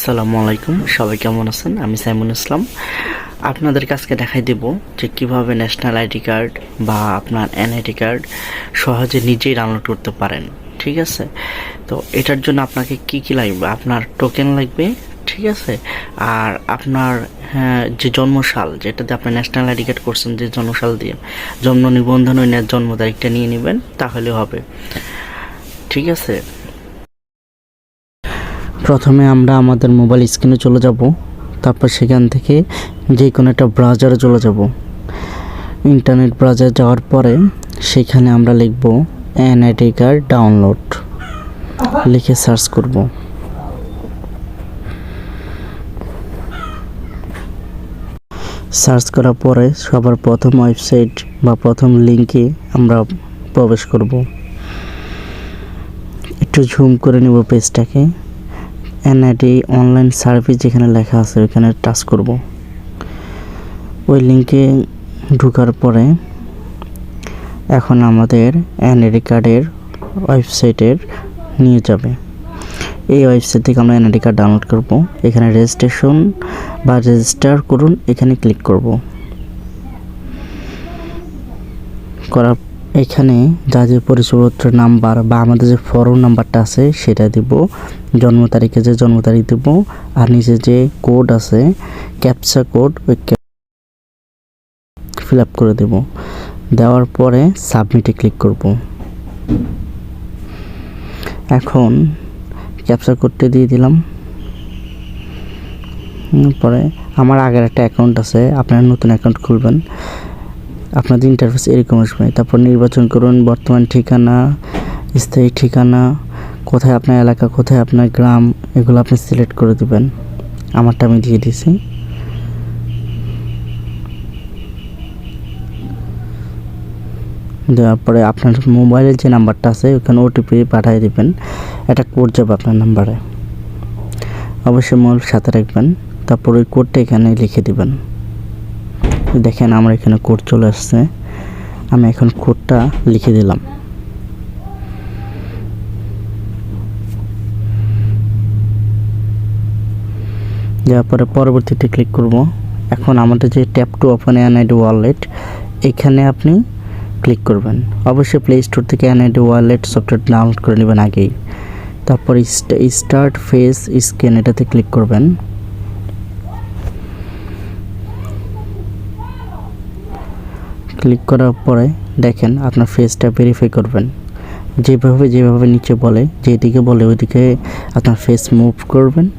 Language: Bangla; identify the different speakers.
Speaker 1: আসসালামু আলাইকুম। সবাই কেমন আছেন? আমি সাইমুন ইসলাম। আপনাদের কাছকে দেখাই দেব যে কীভাবে ন্যাশনাল আইডি কার্ড বা আপনার এনআইডি কার্ড সহজে নিজেই ডাউনলোড করতে পারেন। ঠিক আছে? তো এটার জন্য আপনাকে কি কি লাগবে? আপনার টোকেন লাগবে ঠিক আছে? আর আপনার হ্যাঁ, যে জন্মসাল যেটাতে আপনি ন্যাশনাল আইডি কার্ড করছেন যে জন্মসাল দিয়ে জন্ম নিবন্ধন জন্ম তারিখটা নিয়ে নেবেন তাহলে হবে। ঠিক আছে? প্রথমে আমরা আমাদের মোবাইল স্ক্রিনে চলে যাব। তারপর সেখান থেকে যে কোনো একটা ব্রাউজারে চলে যাব। ইন্টারনেট ব্রাউজার যাওয়ার পরে সেখানে আমরা লিখব এনআইডি কার্ড ডাউনলোড লিখে সার্চ করব। সার্চ করার পরে সবার প্রথম ওয়েবসাইট বা প্রথম লিঙ্কে আমরা প্রবেশ করব। একটু ঝুম করে নেব পেজটাকে এনআইডি অনলাইন সার্ভিস যেখানে লেখা আছে, ওইখানে টাচ করব। ওই লিঙ্কে ঢোকার পরে এখন আমাদের এনআইডি কার্ডের ওয়েবসাইটের নিয়ে যাবে। এই ওয়েবসাইট থেকে আমরা এনআইডি কার্ড ডাউনলোড করব। এখানে রেজিস্ট্রেশন বা রেজিস্টার করুন, এখানে ক্লিক করব। করার এখানে যা যে পরিচয়পত্রের নাম্বার বা আমাদের যে ফর্ম নাম্বারটা আছে সেটা দিব, জন্ম তারিখে যে জন্ম তারিখ দেব, আর নিচে যে কোড আছে, ক্যাপচা কোড, ওই ফিল আপ করে দেব। দেওয়ার পরে সাবমিটে ক্লিক করব। এখন ক্যাপচা কোডটা দিয়ে দিলাম। পরে আমার আগের একটা অ্যাকাউন্ট আছে, আপনারা নতুন অ্যাকাউন্ট খুলবেন। আপনাদের ইন্টারফেস এরকম আসবে। তারপর নির্বাচন করুন, বর্তমান ঠিকানা, স্থায়ী ঠিকানা, কোথায় আপনার এলাকা, কোথায় আপনার গ্রাম, এগুলো আপনি সিলেক্ট করে দিবেন। আমারটা আমি দিয়ে দিয়েছি দেওয়ার পরে আপনার মোবাইলের যে নাম্বারটা আছে, ওখানে ওটিপি পাঠিয়ে দিবেন। একটা কোড যাবে আপনার নাম্বারে। অবশ্যই মোবাইল সাথে রাখবেন। তারপর ওই কোডটা এখানে লিখে দিবেন। দেখেন আমার এখানে কোড চলে আসছে। আমি এখন কোডটা লিখে দিলাম। দেওয়ার পরে পরবর্তীতে ক্লিক করব। এখন আমাদের যে tap to open NID wallet, এখানে আপনি ক্লিক করবেন। অবশ্যই প্লে স্টোর থেকে এনআইডি ওয়ালেট সফটওয়্যার ডাউনলোড করে নেবেন আগেই। তারপর স্টার্ট ফেস স্ক্যান এটাতে ক্লিক করবেন। ক্লিক করার পরে দেখেন আপনার ফেসটা ভেরিফাই করবেন। যেভাবে যেভাবে নিচে বলে, যেদিকে বলে ওইদিকে আপনার ফেস মুভ করবেন।